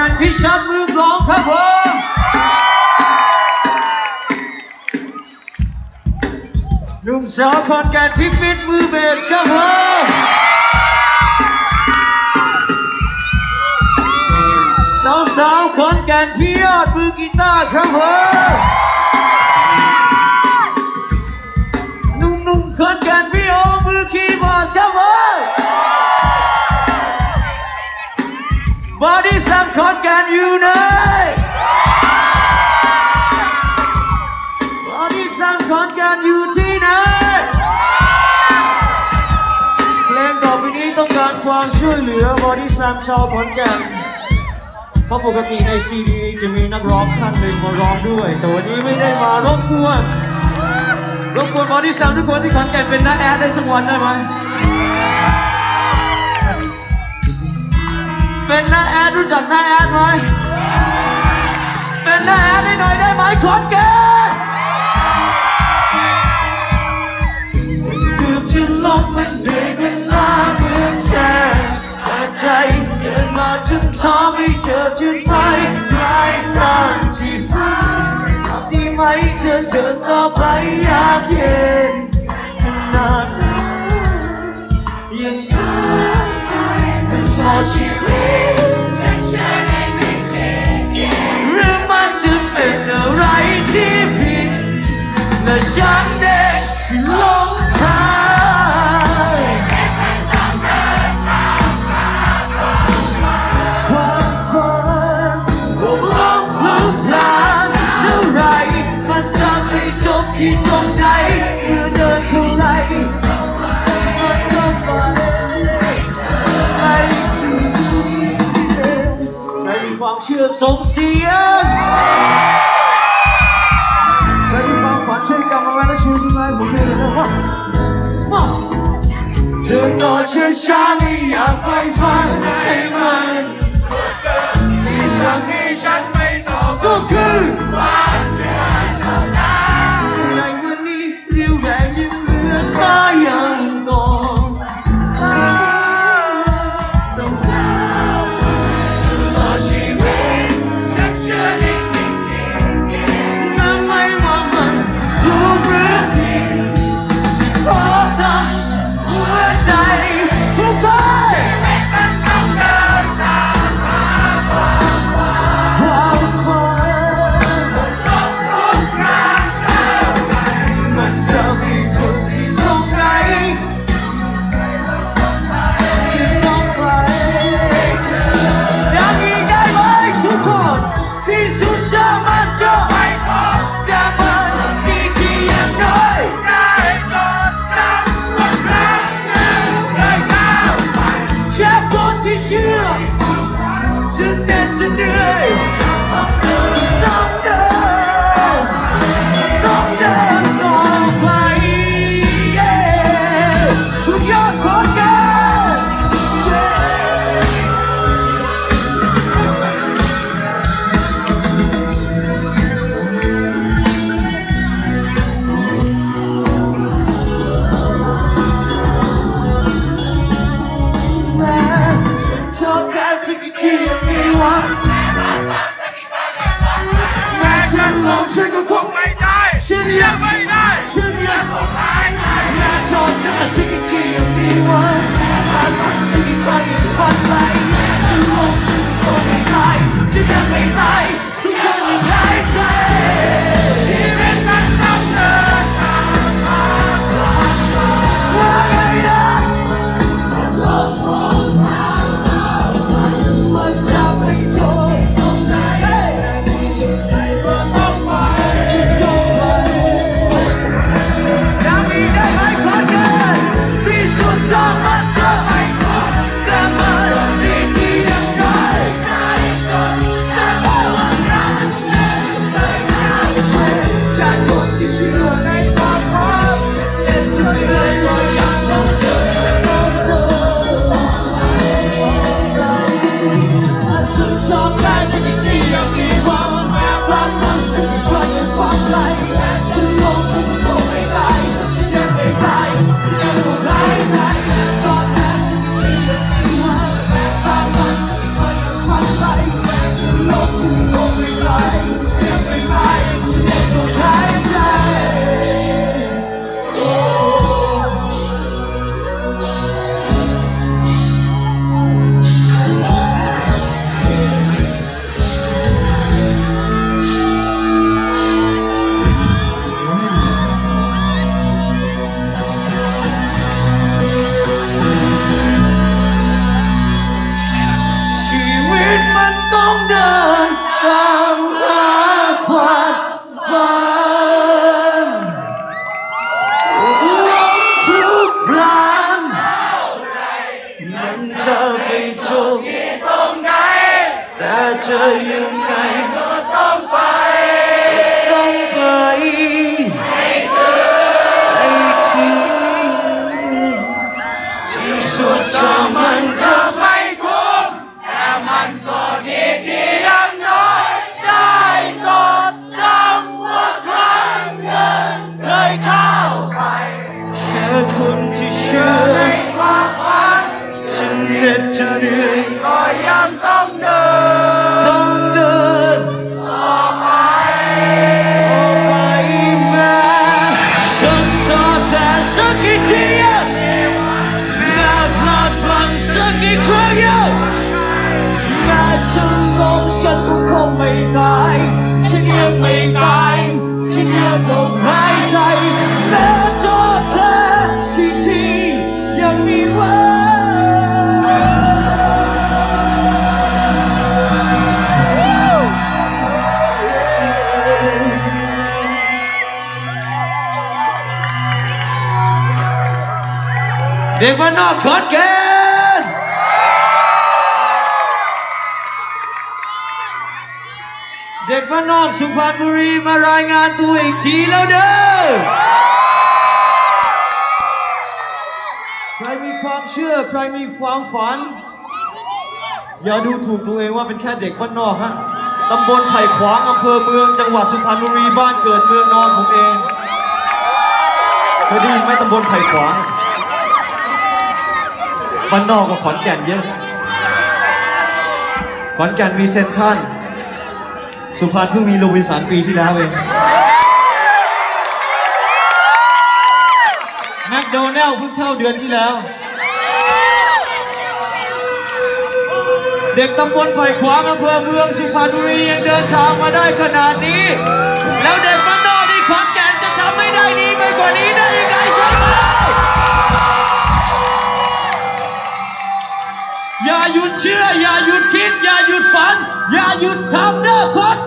ก่นพี่ชัดมือกลองครับผมหนุ่มสาวขอนแก่นพี่ปิดมือเบสครับผมสาวสาวๆขอนแก่นพี่ยอดมือกีตาร์ครับผมหนุ่มหนุ่มๆขอนแก่นพี่โอมือคีย์บอร์ดครับผม บอดี้สามขอนแก่นอยู่ไหนบอดี้สามขอนแก่นอยู่ที่ไหนเพลงต่อไปนี้ต้องการความช่วยเหลือบอดี้สามชาวขอนแก่นเพราะปกติในซีดีจะมีนักร้องท่านหนึ่งมาร้องด้วย แต่วันนี้ไม่ได้มารบกวนรบกวนบอดี้สามทุกคนที่ขอนแก่นเป็นน้าแอดได้สักวันได้ไหม เป็นน้าแอดรู้จักน้าแอดไหมเป็นน้าแอดให้หน่อยได้ไหมขอนแก่นเกือบจะล้มมันด้วยเวลาเหมือนแทนแต่ใจเดินมาจนท้อไม่เจอจุดหมายปลายทางที่ฝันทำได้ไหมเธอเดินต่อไปอยากเห็นขนาดนั้นยังเธอ ใจเป็นพอชีวิตหรือมันจะเป็นอะไรที่ผิดและฉันเองที่หลง มีความเชื่อส่งเสียงใครมีความฝันเที่เชื่อจะเหน็ดจะเหนื่อย วะแม้ฉันล้มฉันก็คงไม่ได้ฉันยังไม่ได้ฉันยังไม่ได้แม้ทอแท้สักกี่ทียังมีหวังแม้ผ่านสักกี่ครั้งยังผ่านไปฉันล้มฉันก็คงไม่ได้ฉันยัง คนที่เชื่อในความรักเล่นช่วยเลยก็ยังต้องเดินต้องเดินฉันชอบใจฉันที่ความแม้รักมันฉันช่วยความไหล จะยังไงก็ต้องไป ต้องไปให้ถึงที่สุดจะมันจะไม่คุ้มแต่มันก็ดีที่ยังน้อยได้จดจำว่าครั้งหนึ่งเคยเข้าไปแค่คนที่เชื่อในความฝันจะเหน็ดจะเหนื่อย ดพลั้งสักกี่ครั้งแม้ฉันล้มฉันก็คงไม่ตาย ฉันยังไม่ตาย ฉันยังคงหายใจแม้จะแพ้กี่ทียังมีวังเด็กบ้านนอกขอนแก่น เด็กบ้านนอกสุพรรณบุรีมารายงานตัวอีกทีแล้วเด้อ ใครมีความเชื่อใครมีความฝัน อย่าดูถูกตัวเองว่าเป็นแค่เด็กบ้านนอกฮะ ตำบลไผ่ขวางอำเภอเมืองจังหวัดสุพรรณบุรีบ้านเกิดเมืองนอนผมเองเคยได้ยินไหมตำบลไผ่ขวางบ้านนอกกับขอนแก่นเยอะ ขอนแก่นมีเซนทรัน สุพรรณเพิ่งมีโรบินสันปีที่แล้วเองแมคโดนัลเพิ่งเข้าเดือนที่แล้ว เด็กตำบลไผ่ขวางอำเภอเมืองสุพรรณบุรียังเดินทางมาได้ขนาดนี้ แล้วเด็กบ้านนอกที่ขอนแก่นจะทำไม่ได้ดีไปกว่านี้ อย่าหยุดเชื่อ อย่าหยุดคิด อย่าหยุดฝัน อย่าหยุดทำเด้อโคตร